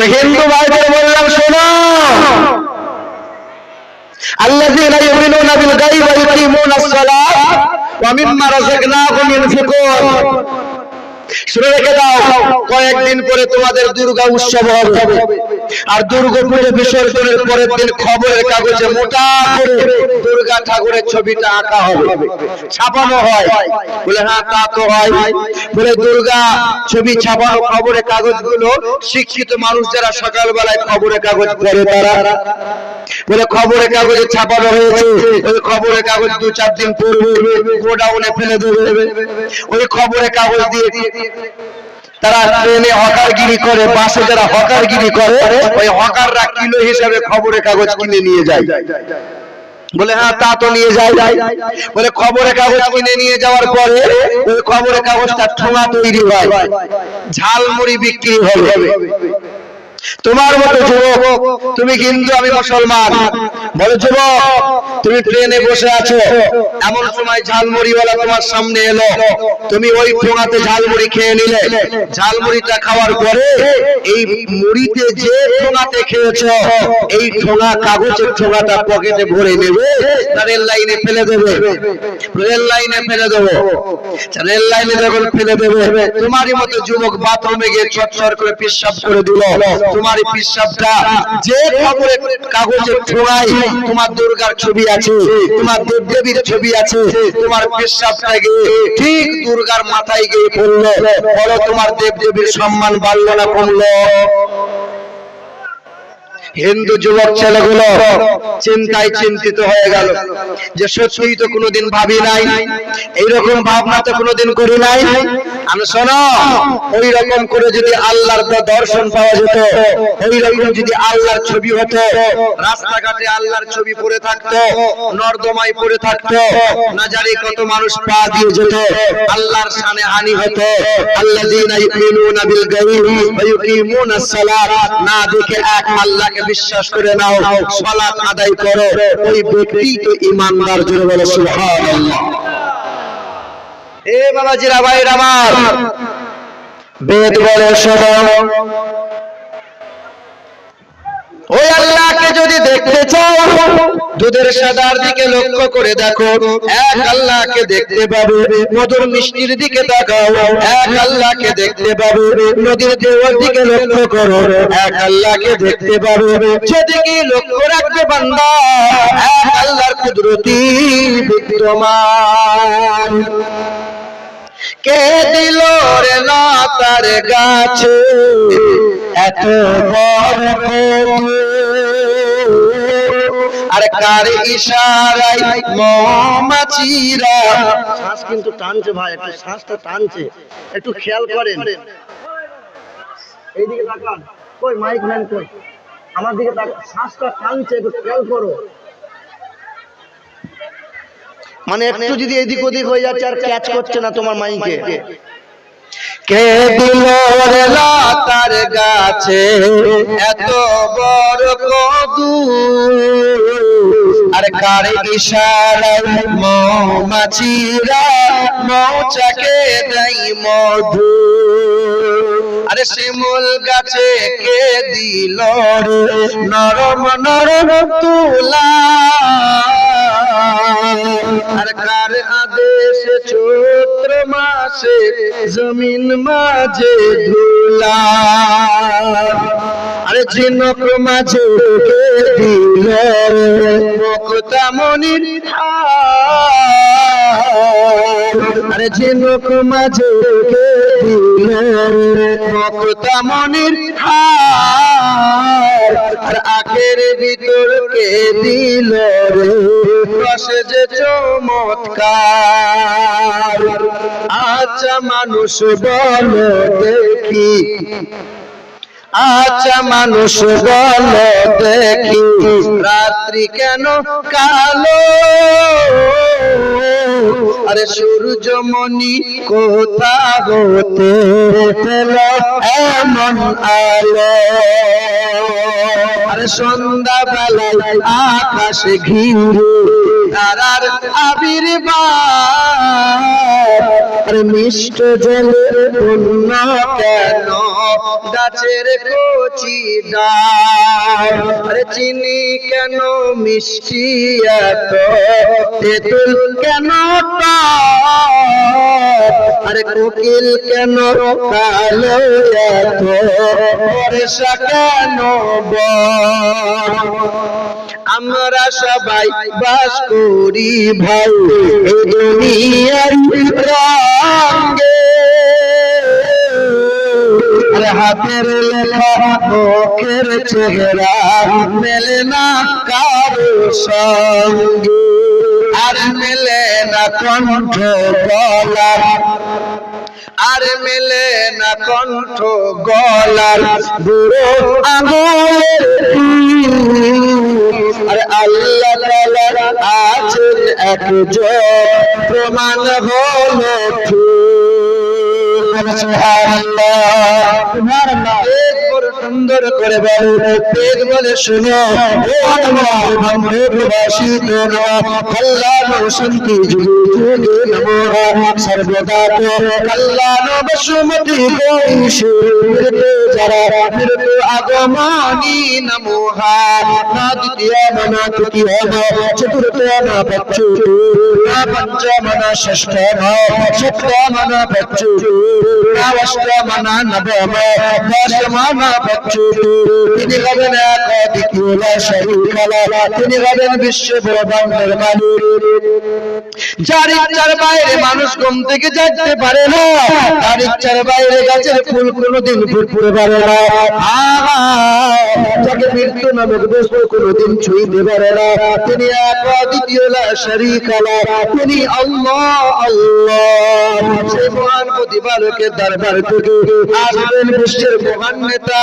তো হিন্দু ভাইদের বললাম শোনো الذين يؤمنون بالغيب ويقيمون الصلاة ومما رزقناهم ينفقون শুনে রেখে দাও কয়েকদিন পরে তোমাদের দুর্গা উৎসব হবে। আর দুর্গা পুজো বিসর্জনের পরের দিন খবরের কাগজে মোটা করে দুর্গা ঠাকুরের ছবিটা আঁকা হবে। ছাপানো হয়। বলে হ্যাঁ তা তো হয়। বলে, দুর্গা ছবি ছাপানো খবরের কাগজগুলো শিক্ষিত মানুষ যারা সকালবেলায় খবরের কাগজ পড়ে তারা। বলে, খবরের কাগজে ছাপানো হয়েছে। ওই খবরের কাগজ দু চার দিন পড়বে। গোডাউনে ফেলে দেবে। ওই খবরের কাগজ দিয়ে তারা ট্রেনে হকারগিরি করে, বাসে যারা হকারগিরি করে, ওই হকাররা কিলো হিসাবে খবরের কাগজ কিনে নিয়ে যায়। বলে হ্যাঁ তা তো নিয়ে যায় বলে, খবরের কাগজ কিনে নিয়ে যাওয়ার পরে ওই খবরের কাগজটা ঠোঙা তৈরি হয়। ঝালমুড়ি বিক্রি হবে। তোমার মতো যুবক, তুমি হিন্দু আমি মুসলমান। বলে যুবক, তুমি ট্রেনে বসে আছো, এমন সময় ঝালমুড়িওয়ালা তোমার সামনে এলো। তুমি ওই ঠোঙাতে ঝালমুড়ি খেয়ে নিলে। ঝালমুড়িটা খাওয়ার পরে এই মুড়িতে যে ঠোঙাতে খেয়েছ, এই ঠোঙা কাগজের ঠোঙাটা পকেটে ভরে নেবে রেল লাইনে ফেলে দেবে। রেল লাইনে ফেলে দেবো। রেল লাইনে যখন ফেলে দেবে, তোমারই মতো যুবক বাথরুমে গিয়ে চটচর করে পিসাব করে দিল। তোমার এই পিসাবটা যে খবরে কাগজের ঠোঙায় তোমার দুর্গার ছবি আছে তোমার দেবদেবীর ছবি আছে তোমার পিসাবটা গিয়ে ঠিক দুর্গার মাথায় গিয়ে পড়ল। বলো তোমার দেবদেবীর সম্মান বাড়লো না কমলো? হিন্দু যুবক ছেলেগুলো চিন্তায় চিন্তিত হয়ে গেল যে সত্যিই তো কোনোদিন ভাবি নাই। এইরকম ভাবনা তো কোনোদিন করি নাই। আমি শোনো ওই রকম করে যদি আল্লাহর দর্শন পাওয়া যেত ওই রকম যদি আল্লাহর ছবি হতো, রাস্তাঘাটে আল্লাহর ছবি পড়ে থাকতো, নর্দমায় পড়ে থাকতো না জানি কত মানুষ পা দিয়ে যেত, আল্লাহর শানে হানি হতো। সালাত, না দেখে এক আল্লাহকে বিশ্বাস করে নাও, সালাত আদায় করো। ওই ব্যক্তি তো ইমানদার জন্য বলে, সুবহানাল্লাহ। এ বাবাজিরা, ভাইরা আমার। বেদ বলে শোনো ওই আল্লাহকে যদি দেখতে চাও, দুধের সাদার দিকে লক্ষ্য করে দেখো, এক আল্লাহকে দেখতে পাবে, মধুর মিষ্টির দিকে তাকাও, এক আল্লাহকে দেখতে পাবে, নদীর দেওয়ার দিকে লক্ষ্য করো, এক আল্লাহকে দেখতে পাবে, যেদিকে লক্ষ্য রাখবে বান্দা, এক আল্লাহর কুদরতি বিদ্যমান কে দিল রে লতার গাছে এত বড়? আর কার ইশারায় মৌমাছিরা শ্বাস কিন্তু টানছে ভাই একটু শ্বাসটা টানছে। একটু খেয়াল করেন। এইদিকে তাকান। কই মাইক ম্যান কই? আমার দিকে তাকান। শ্বাসটা টানছে একটু খেয়াল করো। মানে একটু যদি এদিক ওদিক হয়ে যাচ্ছে আর ক্যাচ করছে না তোমার মাইকে। কে দিল রে লতার গাছে? এত বড় কদু আর কার ইশারায় মৌমাছিরা মৌচাকে দেয় মধু? আরে শিমুল গাছে কে দিল নরম নরম তুলা। আর কার আদেশ চৈত্র মাসে জমিন মাঝে ধুলা আরে ঝিনক মাঝে দিল রে মুক্তামণির হার। আরে ঝিনুক মাঝে দিল রে হার আর ভিতর কে দিল রে? পাশে যে চমৎকার। আচ্ছা মানুষ বল দেখি। আচ্ছা মানুষ বল দেখি। রাত্রি কেন কালো? আরে সূর্যমণি কোথা হতে এমন আলো। আরে সন্ধ্যা বেলায় আকাশ ঘিরে তারার আবির্ভাব। আর মিষ্ট জলে পূর্ণ কেন? গাছের কচি ডাল। আরে চিনি কেন মিষ্টি এত? তেঁতুল কেন? আরে কোকিল কেন কালো কেন? আমরা সবাই বাস করি ভাই দুনিয়ার রঙে হাতের লেখা মুখের চেহারা, মেলে না কারও সঙ্গে। আর মেলে না কণ্ঠ গলার, আর মেলে না কণ্ঠ গলার বুড়ো আঙুলের আরে আল্লাহ আছেন একজন, প্রমাণ হলো ঠিক। সুবহানাল্লাহ। সুবহানাল্লাহ। একবার সুন্দর করে বলো শুনো। মনা তিনি হবেন এক দ্বিতীয় তিনি হবেন বিশ্ব ব্রহ্মাণ্ডের মালিক যার ইচ্ছার বাইরে মানুষ ঘুম থেকে জাগতে পারে না, তার ইচ্ছার বাইরে গাছের ফুল কোনোদিন ফুটতে পারে না। যাকে মৃত্যু নামক বস্তু কোনোদিন ছুঁইতে পারে না। তিনি এক দ্বিতীয় লা শরীক লা তিনি আল্লাহ আল্লাহ। সেই মহান প্রতিপালকের দরবার থেকে আসবেন বিশ্বের মহান নেতা।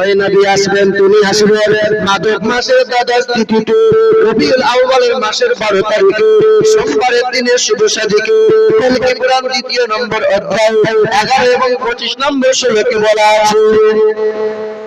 ওই নবী আসবেন, তিনি আসবেন। মাদক মাসের দ্বাদশ তিথিতে রবিউল আউয়ালের মাসের বারো তারিখে সোমবারের দিনে শুভ সাদিকে তেলকে কোরআন দ্বিতীয় নম্বর অধ্যায় এগারো এবং পঁচিশ নম্বর শ্লোকে বলা আছে।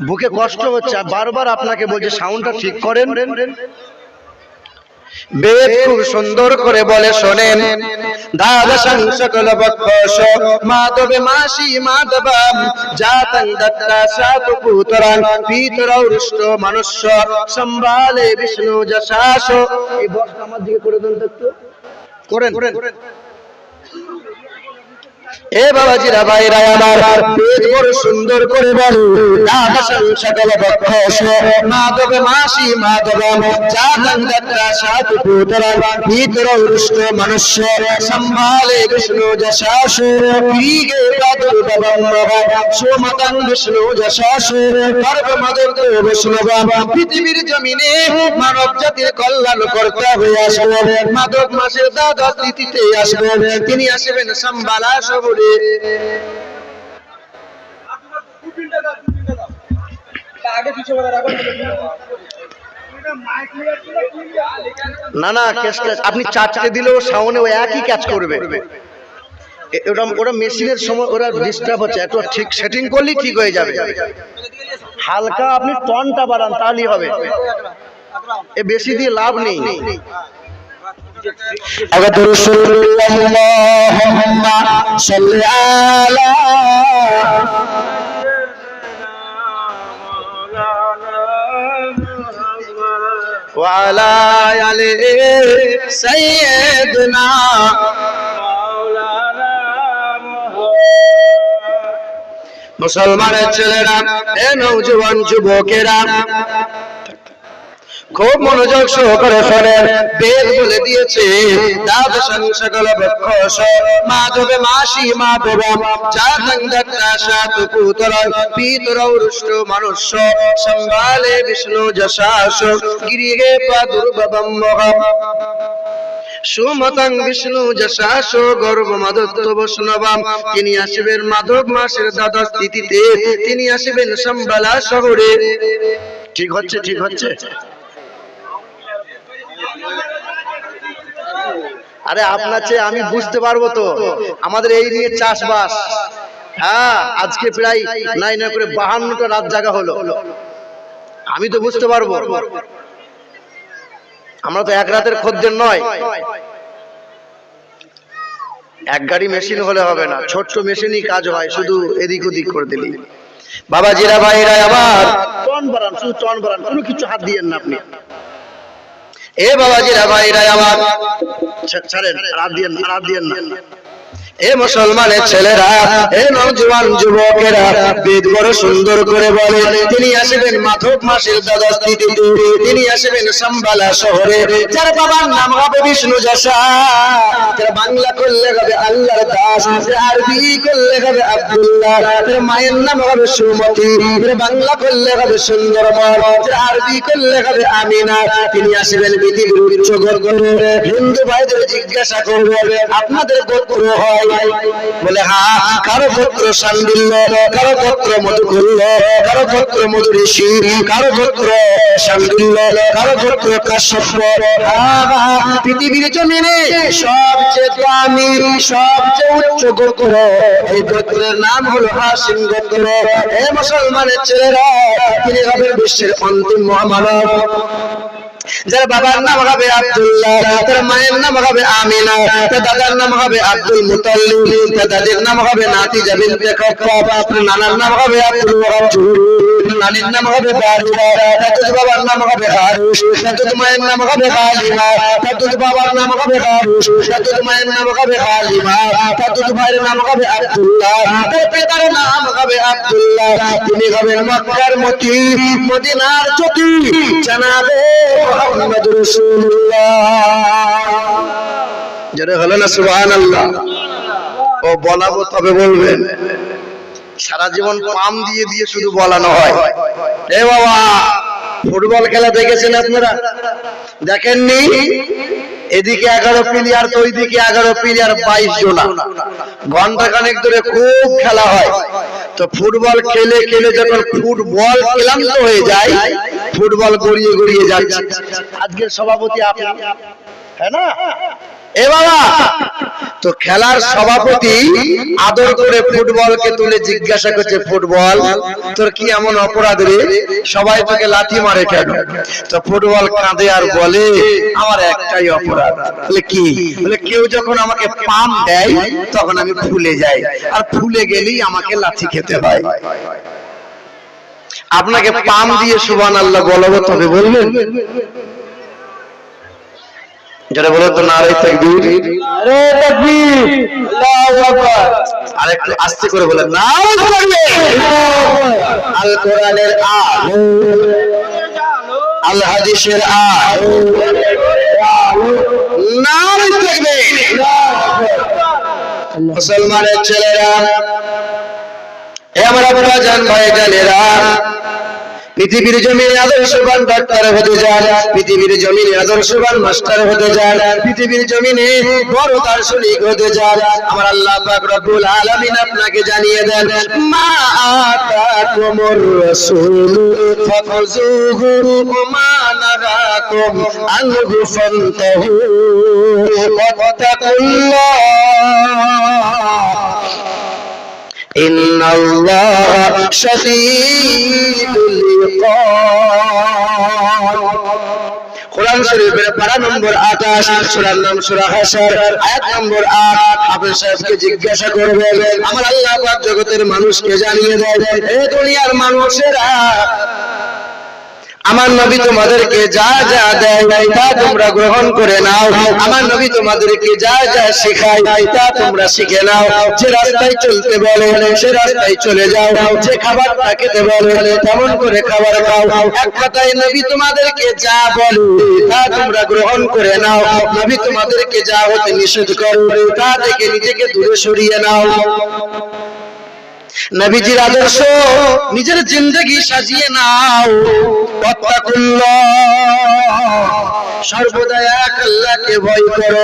বুকে কষ্ট হচ্ছে বারবার আপনাকে বলছে সাউন্ডটা ঠিক করেন। বেদ খুব সুন্দর করে বলে শোনেন। দ্বাদশং সকল বক্ষস মাধবে মাসি মাধবাম জাতং দত্তা সাতু পুতরাং পিতরৌ রুষ্ট মনুষ্য সম্ভালে বিষ্ণু যশাস। এই বক্সটা আমার দিকে করে দেন তো করেন। মনুষ্য, সম্ভালে বিষ্ণু যশাস ক্রীগে সোমতং বিষ্ণু যশাস গর্ভ মদন্ত বৈষ্ণবম পৃথিবীর জমিনে মানব জাতির কল্যাণ কর্তা হয়ে আসবেন। মাধব মাসের দ্বাদশ তিথিতে আসবেন। তিনি আসবেন সম্বালা শহরে না না আপনি চারটে দিলেও সাউন্ডে ও একই কাজ করবে। ওটা ওটা মেশিনের সময় ওরা ডিস্টার্ব হচ্ছে। একটু ঠিক সেটিং করলেই ঠিক হয়ে যাবে। হালকা আপনি টনটা বাড়ান, তাহলেই হবে। এ, বেশি দিয়ে লাভ নেই। أقدر رسول اللهم صل على وعلى آل سيدنا মুসলমানের ছেলেরা এ নৌজওয়ান যুবকেরা খুব মনোযোগ সহকারে শোনেন। বেদ বলে দিয়েছে মাসি জাতং দত্তা সাত পুতর রুষ্ট মনুষ্য সম্ভালে বিষ্ণু যশাস গিরিহে প্রাদুর্ভবম সুমতং বিষ্ণু যশাস, গর্ব মাদত্ত বৈষ্ণবাম। তিনি আসবেন মাধব মাসের দ্বাদশ তিথিতে, তিনি আসবেন সম্বালা শহরে। ঠিক হচ্ছে ঠিক হচ্ছে। আরে আপনার চেয়ে আমি বুঝতে পারব তো। আমাদের এই নিয়ে চাষবাস। হ্যাঁ আজকে প্রায় নাই না করে বাহান্নটা রাত জায়গা হলো। আমি তো বুঝতে পারব। আমরা তো এক রাতের খদ্দের নয়। এক গাড়ি মেশিন হলে হবে না। ছোট্ট মেশিনই কাজ হয় শুধু এদিক ওদিক করে দিলি। বাবাজিরা ভাইরা আবার টন বাড়ান শুধু টন বাড়ান কোনো কিছু হাত দিয়েন না আপনি। এ বাবাজিরা ভাইরা আবার ছাড়েন রাত দিয়েন রাত দিয়েন না। এ মুসলমানের ছেলেরা, এ নওজোয়ান যুবকেরা বেদ বড় সুন্দর করে বলে, তিনি আসবেন মাধব মাসের দ্বাদশ তিথিতে তিনি আসবেন সাম্বালা শহরে। যার বাবার নাম হবে বিষ্ণু যশা, যার বাংলা করলে হবে আল্লাহর দাস আরবি করলে হবে আব্দুল্লাহ, যার মায়ের নাম হবে সুমতি, যার বাংলা করলে হবে সুন্দরমন যার আরবি করলে হবে আমিনা, তিনি আসবেন পৃথিবীর উচ্চ গর্গরে হিন্দু ভাইদের জিজ্ঞাসা করবে আপনাদের গোত্র হয় কারও গোত্র সান্ডিল্য কারও গোত্র মধুকুল্য কারও গোত্র মধু কারও গোত্র সান্ডিল্য কারও হ্যাঁ, পৃথিবীর জমিনে সবচেয়ে দামি সবচেয়ে উচ্চ গোত্র এই গোত্রের নাম হলো হাসিম গোত্র। এ মুসলমানের ছেলেরা তিনি হবেন বিশ্বের অন্তিম মহামানব। যার বাবার নাম হবে আব্দুল্লাহ তার মায়ের নাম হবে আমিনা তার দাদার নাম হবে আব্দুল মুতাল্লিম তার দাদির নাম হবে খাত্তাব তার নানার নাম হবে আব্দুল নানির নাম হবে বাবার নাম হবে মায়ের নাম হবে বাবার নাম হবে মায়ের নাম হবে ভাইয়ের নাম হবে আব্দুল্লাহ নাম হবে আব্দুল্লাহ, তিনি হবেন মক্কার মতি, মদিনার জ্যোতি জানাবে মোহাম্মদ রাসূলুল্লাহ। হলো না সুবহানাল্লাহ? ও বলাবো তবে বলবেন। সারা জীবন পাম দিয়ে দিয়ে শুধু বলানো হয়। এ বাবা ফুটবল খেলা দেখেছেন আপনারা? দেখেননি? এদিকে এগারো প্লেয়ার তো ওইদিকে এগারো প্লেয়ার বাইশ জনা ঘণ্টা খানেক ধরে খুব খেলা হয়। তো ফুটবল খেলে খেলে যখন ফুটবল ক্লান্ত হয়ে যায় ফুটবল গড়িয়ে গড়িয়ে যাচ্ছে। আজকের সভাপতি আপনি। হ্যাঁ না? এ বাবা, তো খেলার সভাপতি আদর করে ফুটবলকে তুলে জিজ্ঞাসা করছে, ফুটবল, তোর কি এমন অপরাধ রে? সবাই তোকে লাথি মারে কেন? তো ফুটবল কাঁদে আর বলে, আমার একটাই অপরাধ। বলে, কি? বলে, কেউ যখন আমাকে পাম দেয়, তখন আমি ফুলে যাই, আর ফুলে গেলেই আমাকে লাথি খেতে হয়। আপনাকে পাম দিয়ে সুবান আল্লাহ বলব তবে বলবেন? যারা বলে তো নারাই তাকবীর। আরে তাকবীর। আল্লাহু আকবার। আর একটু আস্তে করে বলে নারাই তাকবীর। আল কোরআনের আলো। আল হাদিসের আলো। নারাই তাকবীর। মুসলমানের ছেলেরা এ আমার আপনারা জান ভাই জানেরা পৃথিবীর জমিনে আদর্শবান ডাক্তার হতে যান, পৃথিবীর জমিনে আদর্শবান মাস্টার হতে যান, পৃথিবীর জমিনে বড় দার্শনিক হতে যান। আমার আল্লাহ পাক রব্বুল আলামিন আপনাকে জানিয়ে দেন, মা আতাকুমুর রাসূল ফাখুযুহু মা নাহাকুম আনহু ফান্তাহু ওয়াত্তাকুল্লাহ। إن الله شديد العقاب শরীফের পারা নম্বর আঠাশ সুরার নাম সুরা হাসার আয়াত নম্বর আট হাফেজ সাহেবকে জিজ্ঞাসা করবে আমার আল্লাহ পাক জগতের মানুষকে জানিয়ে দেয় এ দুনিয়ার মানুষেরা আমার নবী তোমাদেরকে যা যা দেয় তা তোমরা গ্রহণ করে নাও। আমার নবী তোমাদেরকে যা যা শেখায় তা তোমরা শিখে নাও। যে রাস্তায় চলতে বলে, সে রাস্তায় চলে যাও। যে খাবারটা খেতে বলে, তেমন করে খাবার খাও। এক কথায় নবী তোমাদেরকে যা বলে, তা তোমরা গ্রহণ করে নাও। নবী তোমাদেরকে যা হতে নিষেধ করে, তা থেকে নিজেকে দূরে সরিয়ে নাও। নবীজির আদর্শ নিজের জিন্দগি সাজিয়ে নাও। সর্বদা এক আল্লাহকে ভয় করো,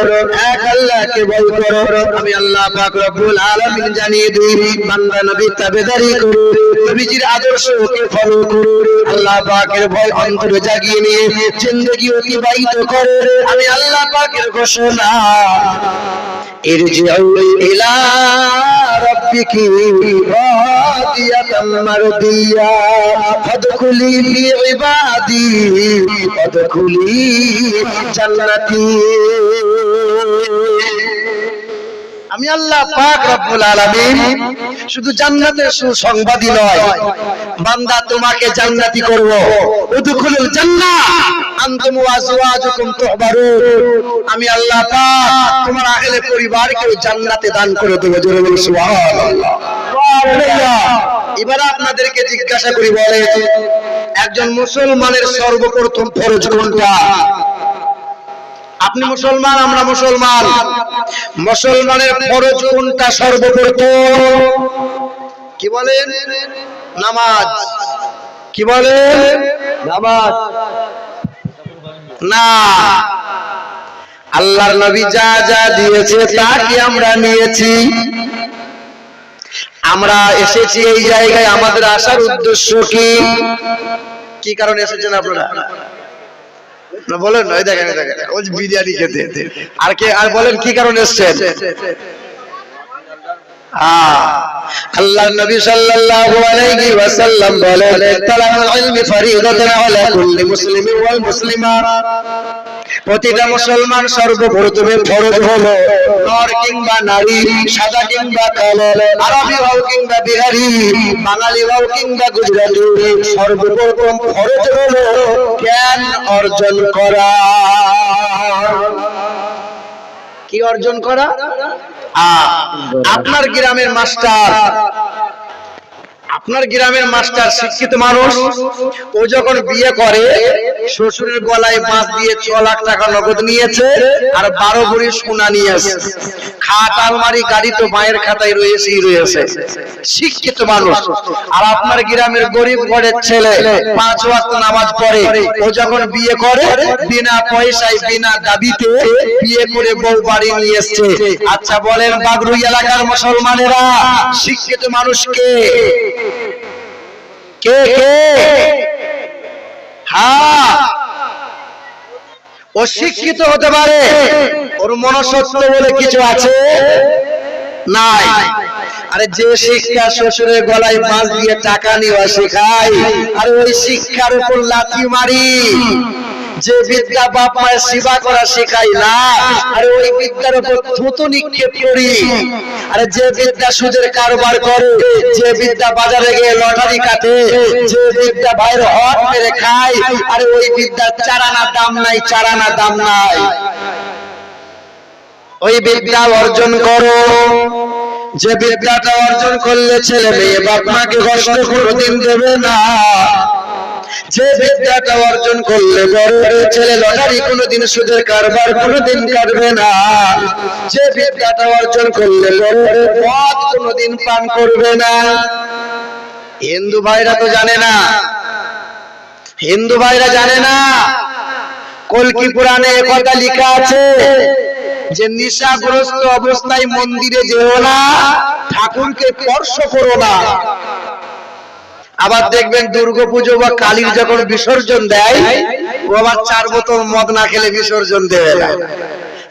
এক আল্লাহকে ভয় করো। আমি আল্লাহ পাক রব্বুল আলামিন জানিয়ে দিই, বান্দা নবী তাবেদারি করো, নবীজির আদর্শকে ফলো করো। আল্লাহ পাকের ভয় অন্তরে জাগিয়ে নিয়ে জিন্দগি অতিবাহিত করো। আমি আল্লাহ পাকের ঘোষণা। এর ইলা রব্বিকি راضية مرضية فادخلي في عبادي وادخلي جنتي আমি আল্লাহ পাক রব্বুল আলামিন শুধু জান্নাতের সুসংবাদই নয় বান্দা তোমাকে জান্নাতি করব উদখুলুল জান্নাহ আনতুম ওয়া আজওয়াজুকুম তুহবারুন আমি আল্লাহ পাক তোমার আহলে পরিবারকে জান্নাতে দান করে দেব জোরে বলে সুবহানাল্লাহ এবার আপনাদেরকে জিজ্ঞাসা করি বলে একজন মুসলমানের সর্বপ্রথম ফরজ কোনটা? আপনি মুসলমান, আমরা মুসলমান। মুসলমানের ফরজ কোনটা সর্বপ্রথম? কি বলেন? নামাজ। কি বলেন? নামাজ। না। আল্লাহর নবী যা যা দিয়েছে, তা কি আমরা নিয়েছি? আমরা এসেছি এই জায়গায়। আমাদের আসার উদ্দেশ্য কি? কি কারণে এসেছেন আপনারা? না বলেন ওই দেখেন দেখেন। ওই বিরিয়ানি খেতে আর কে আর বলেন কি কারণে এসেছেন? আল্লাহ নবী সাল্লাল্লাহু আলাইহি ওয়াসাল্লাম বলেন তালাবুল ইলমি ফরিদাতুন আলা কুল্লি মুসলিমিন ওয়াল মুসলিমা প্রতিটা মুসলমান সর্বপ্রথমে ফরজ হলো। নর কিংবা নারী, সাদা কিংবা কালো, আরবি হও কিংবা বিহারি, বাঙালি হও কিংবা গুজরাটি, সর্বপ্রথম ফরজ হলো জ্ঞান অর্জন করা। কি অর্জন করা? আপনার গ্রামের মাস্টার। আপনার গ্রামের মাস্টার শিক্ষিত মানুষ, ও যখন বিয়ে করে, শ্বশুরের গলায় বাঁশ দিয়ে ছ লাখ টাকা নগদ নিয়েছে আর বারো ভরি সোনা নিয়েছে খাট, আলমারি, গাড়ি তো মায়ের খাতায় রয়েছেই রয়েছে। শিক্ষিত মানুষ। আর আপনার গ্রামের গরিব ঘরের ছেলে পাঁচ ওয়াক্ত নামাজ পড়ে, ও যখন বিয়ে করে, বিনা পয়সায়, বিনা দাবিতে বিয়ে করে বউ বাড়ি নিয়ে এসছে। আচ্ছা বলেন, বাগরুই এলাকার মুসলমানেরা শিক্ষিত মানুষকে কে কে? হ্যাঁ ও শিক্ষিত হতে পারে। ওর মনসত্ব বলে কিছু আছে? নাই। আরে যে শিক্ষা শ্বশুরের গলায় মাছ দিয়ে টাকা নেওয়া শেখায় আর ওই শিক্ষার উপর লাথি মারি। যে বিদ্যা বাপ মায়ের সেবা করা শেখাই না, আরে ওই বিদ্যার উপর থুতু নিক্ষেপ করি। আরে যে বিদ্যা সুদের কারবার করে, যে বিদ্যা বাজারে গিয়ে লটারি কাটে, যে বিদ্যা ভাইয়ের হট মেরে খায়, আরে ওই বিদ্যার চারানা দাম নাই চারানা দাম নাই। ওই বিদ্যা অর্জন করো। যে বিদ্যাটা অর্জন করলে ছেলে মেয়ে বাপ মাকে কষ্ট কোনোদিন দেবে না। যে বিদ্যাটা অর্জন করলে বড় ছেলে লটারি কোনোদিন সুদের কারবার কোনোদিন কাটবে না। যে বিদ্যাটা অর্জন করলে বড় মদ কোনোদিন পান করবে না। হিন্দু ভাইরা তো জানে না। হিন্দু ভাইরা জানে না। কলকি পুরাণে একথা লিখা আছে যে, নিশাগ্রস্ত অবস্থায় মন্দিরে যেও না, ঠাকুরকে স্পর্শ করো না। আবার দেখবেন দুর্গাপুজো বা কালীর যখন বিসর্জন দেয়, ও আবার চার বোতল মদ না খেলে বিসর্জন দেবে না।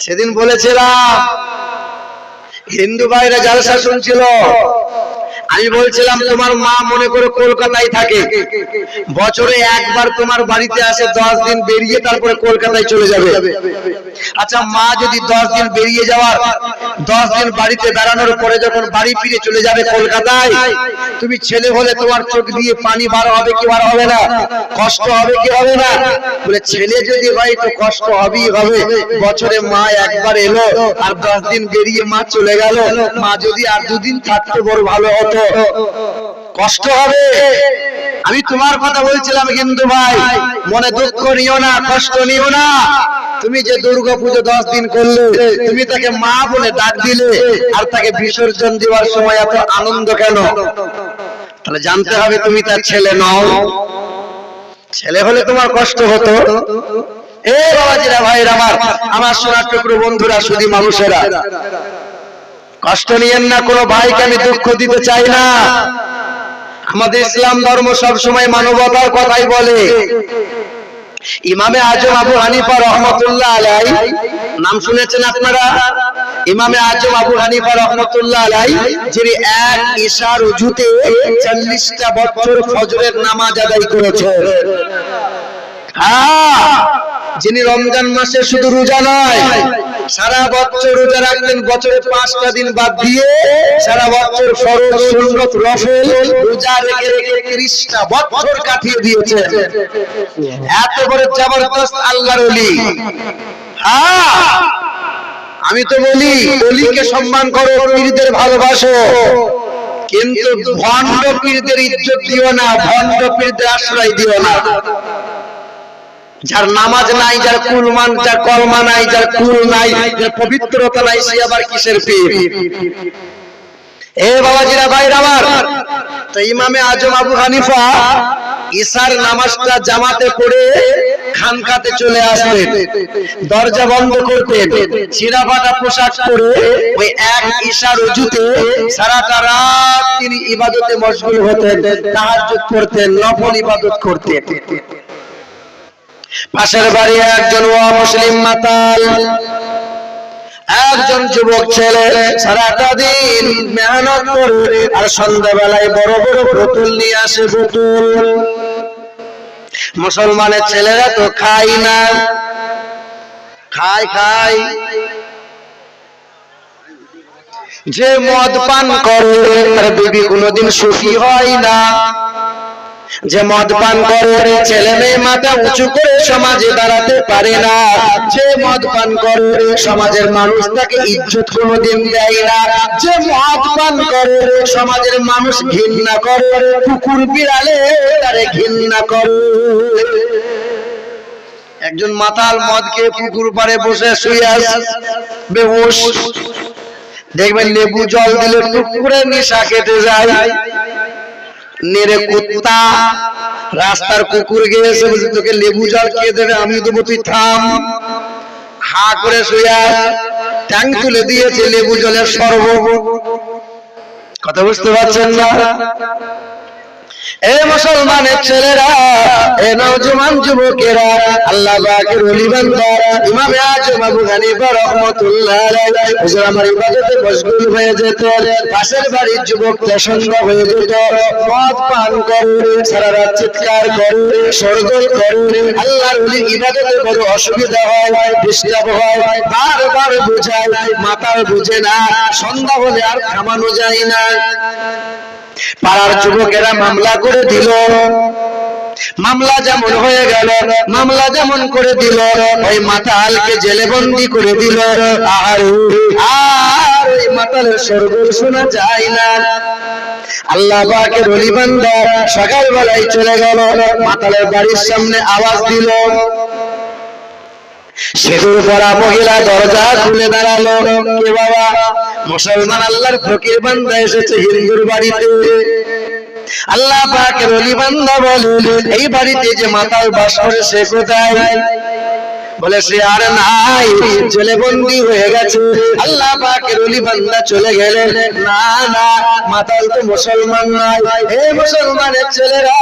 সেদিন বলেছিলাম, হিন্দু ভাইরা জালসা শুনছিল আমি বলছিলাম, তোমার মা মনে করে কলকাতায় থাকে। বছরে একবার তোমার বাড়িতে আসে, দশ দিন বেরিয়ে তারপরে কলকাতায় চলে যাবে। আচ্ছা মা যদি দশ দিন বেরিয়ে যাওয়ার, দশ দিন বাড়িতে বেড়ানোর পরে যখন বাড়ি ফিরে চলে যাবে কলকাতায়, তুমি ছেলে হলে তোমার চোখ দিয়ে পানি বার হবে কি বার হবে না? কষ্ট হবে কি হবে না? বলে, ছেলে যদি হয় তো কষ্ট হবেই হবে। বছরে মা একবার এলো, আর দশ দিন বেরিয়ে মা চলে গেল। মা যদি আর দুদিন থাকতে, বড় ভালো হতো। কষ্ট হবে। আমি তোমার কথা বলছিলাম কিন্তু ভাই, মনে দুঃখ নিও না, কষ্ট নিও না। তুমি যে দুর্গা পুজো দশ দিন করলে, তুমি তাকে মা বলে ডাক দিলে, আর তাকে বিসর্জন দেওয়ার সময় এত আনন্দ কেন? তাহলে জানতে হবে তুমি তার ছেলে নও। ছেলে হলে তোমার কষ্ট হতো। এ বাবাজিরা ভাইরা আমার আমার সোনার টুকরো বন্ধুরা শুধু মানুষেরা কষ্ট নিয়েন না, কোনো ভাইকে আমি দুঃখ দিতে চাই না। আমাদের ইসলাম ধর্ম সব সময় মানবতার কথাই বলে। ইমামে আজম আবু হানিফা রহমতুল্লাহ আলাই, নাম শুনেছেন আপনারা? ইমামে আজম আবু হানিফা রহমতুল্লাহ আলাই, যিনি এক ঈশার উজুতে চল্লিশটা বছর ফজরের নামাজ আদায় করেছেন। হ্যাঁ, যিনি রমজান মাসে শুধু রোজা নয় সারা বছর রোজা রাখলেন বছরে পাঁচটা দিন বাদ দিয়ে সারা বছর ফরজ সুন্নত রফল রোজা রেখে রেখে ত্রিশটা বছর কাটিয়ে দিয়েছেন। এত বড় জবরদস্ত আল্লাহর ওলি। হ্যাঁ আমি তো বলি অলিকে সম্মান করো পীরদের ভালোবাসো। কিন্তু ভণ্ড পীরদের ইজ্জত দিও না ভণ্ড পীরদের আশ্রয় দিও না। যার নামাজ নাই, যার কুলমান যার কলমা নাই, যার কুল নাই, যার পবিত্রতা নাই, সে আবার কিসের পীর? এ বাবাজিরা, ভাইরা আমার, তো ইমামে আজম আবু হানিফা ঈশার নামাজটা জামাতে পড়ে খানকাতে চলে আসতেন দরজা বন্ধ করতেন ছিঁড়া ফাটা পোশাক পরে ওই এক ঈশার অজুতে সারাটা রাত তিনি ইবাদতে মশগুল হতেন, তাহাজ্জুদ করতেন নফল ইবাদত করতেন। পাশের বাড়ি একজন ও মুসলিম মাতাল। একজন যুবক ছেলে সারাটা দিন মেহনত করে আর সন্ধ্যাবেলায় বড় বড় বোতল নিয়ে আসে বোতল। মুসলমানের ছেলেরা তো খাই না। খায় খায়। যে মদ পান করে, তার বিবি কোনোদিন সুখী হয় না। যে মদ পান করে ছেলে মেয়ে মাথা উঁচু করে সমাজে দাঁড়াতে পারে না, যে মদ পান করে সমাজের মানুষ তাকে ইজ্জত কোনোদিন দেয় না, যে মদ পান করে সমাজের মানুষ ঘৃণা করে, কুকুর বিড়ালে তারে ঘৃণা করে। একজন মাতাল মদ খেয়ে পুকুর পাড়ে বসে শুয়ে দেখবেন লেবু জল দিলে পুকুরে নেশা কেটে যায়। নেড়ে কুত্তা, রাস্তার কুকুর গিয়েছে বলছে, তোকে লেবু জল খেয়ে দেবে? আমি দেবো, তুই থাম। হা করে শুয়া ট্যাং তুলে দিয়েছে লেবু জলের সর্ব। কথা বুঝতে পারছেন না? এ চিৎকার করে করে, আল্লাহর ইবাদতে বড় অসুবিধা হয় হয়, বারবার মাথাও বুঝে না, সন্ধ্যা হলে আর থামানো যায় না। পাড়ার যুবকেরা মামলা করে দিল। মামলা যেমন হয়ে গেল মামলা যেমন করে দিল ওই মাতালকে জেলে বন্দি করে দিল। আর আর ওই মাতালের সরগোল শোনা যায় না। আল্লাহ পাকের অলি বান্দা সকালবেলায় চলে গেল মাতালের বাড়ির সামনে আওয়াজ দিল। সেতুর পরা মহিলা দরজা খুলে দাঁড়াল। কে বাবা? মুসলমান আল্লাহর ফকির বান্দা এসেছে হিন্দুর বাড়িতে। আল্লাহ পাকের অলি বান্দা বলে এই বাড়িতে যে মাতাল বাস করে সে কোথায়? বলে সে আর নাই, জেলে বন্দি হয়ে গেছে। আল্লাহ পাকের অলি বান্দা চলে গেলেন। না না, মাতাল তো মুসলমান নয় হে মুসলমানের ছেলেরা,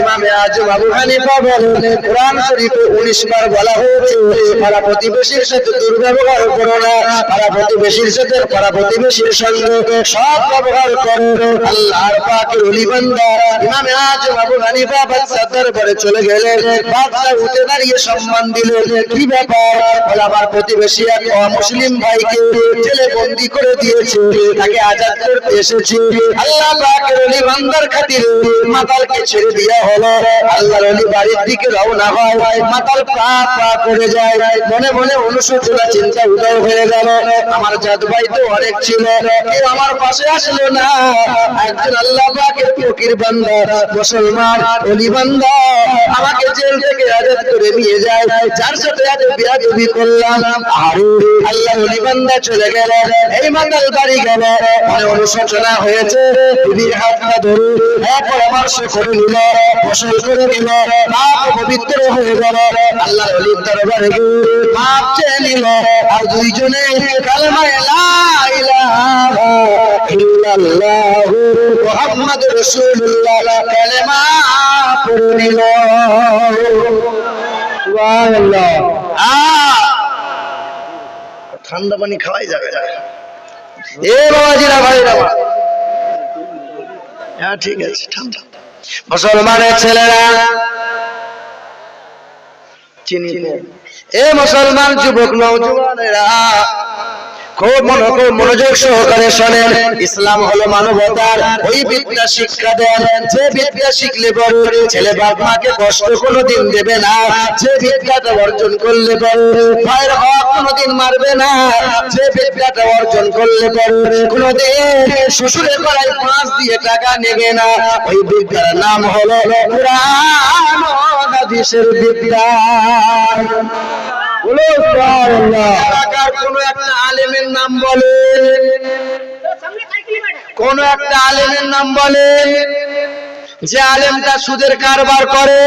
ইমাম আজম আবু হানিফা বলেন, কোরআন শরীফে 19 বার বলা হয়েছে, পাড়া প্রতিবেশীর সাথে দুর্ব্যবহার করো না, পাড়া প্রতিবেশীর সাথে, পাড়া প্রতিবেশীর সঙ্গে সৎ ব্যবহার করো। আল্লাহর পাকের ওলি বান্দা, ইমামে আজম আবু হানিফা বাদশাহ দরবারে চলে গেলেন। বাদশাহ উঠে দাঁড়িয়ে সম্মান দিলেন। কি ব্যাপার? বলে আমার প্রতিবেশী এক মুসলিম ভাইকে জেলে বন্দি করে দিয়েছে। তাকে আজাদ করতে এসেছি। আল্লাহ পাকের খাতিরে মাতালকে ছেড়ে দেওয়া হলো। আল্লাহর ওলি বাড়ির দিকে রওনা হয়। মাতাল পা পা করে যায়। মনে মনে অনুশোচনা, চিন্তা উদয় হয়ে গেল। আমার জাত ভাই তো অনেক ছিল। কেউ আমার পাশে আসলো না। একজন আল্লাহ পাকের ফকির বান্দা, মুসলমান ওলি বান্দা। আমাকে জেল থেকে আজাদ করে নিয়ে যায়। যার আল্লাহ বান্দা চলে গেল এই মাতাল বাড়ি মনে অনুশোচনা হয়েছে বিবির হাতটা ধরে এক পরামর্শ করে নিল পবিত্র হয়ে গেল আল্লাহ ওলির দরবারে মাপ চেয়ে নিল আর দুইজনে কালেমায় লা ইলাহা ইল্লাল্লাহু মুহাম্মাদুর রাসূলুল্লাহ কালেমা পড়ে নিল ঠান্ডা পানি খাওয়াই যাবে। না এ বাবাজিরা ভাই হ্যাঁ ঠিক আছে, ঠান্ডা। মুসলমানের ছেলেরা, চিনি এ মুসলমান যুবক নৌজওয়ানেরা খুব মনো- মনোযোগ সহকারে শোনেন। ইসলাম হলো মানবতার ওই বিদ্যা শিক্ষা দেন। যে বিদ্যা শিখলে পরে ছেলে বাপ মাকে কষ্ট কোনোদিন দেবে না। যে বিদ্যাটা অর্জন করলে পরে ভাইয়ের হক কোনোদিন মারবে না। যে বিদ্যাটা অর্জন করলে পরে কোনোদিন শ্বশুরের গলায় পাঁচ দিয়ে টাকা নেবে না। ওই বিদ্যার নাম হলো কোরআন হাদিসের বিদ্যা। একটা নাম বলে। কোন একটা আলেমের নাম বলে। যে আলেমটা সুদের কারবার করে।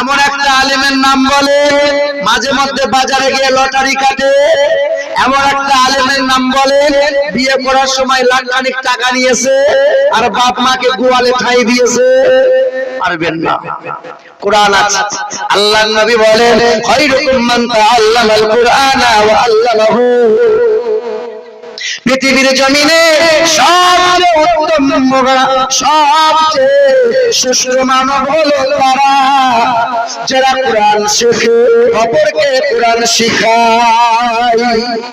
এমন একটা আলেমের নাম বলে, মাঝে মধ্যে বাজারে গিয়ে লটারি কাটে। এমন একটা আলেমের নাম বলে, বিয়ে করার সময় লাখ খানিক টাকা নিয়েছে, আর বাপ মাকে গোয়ালে ঠাই দিয়েছে। পারবেন না। কোরআন আল্লাহ নবী বলেন খায়রুকুম মান তাআল্লামাল ওয়া আল্লামাহু। পৃথিবীর জমিনে সবচেয়ে উত্তম মোগরা, সবচেয়ে সুস্থ মানব হলো তারা। যারা কোরআন শেখে, অপরকে কোরআন শিখায়।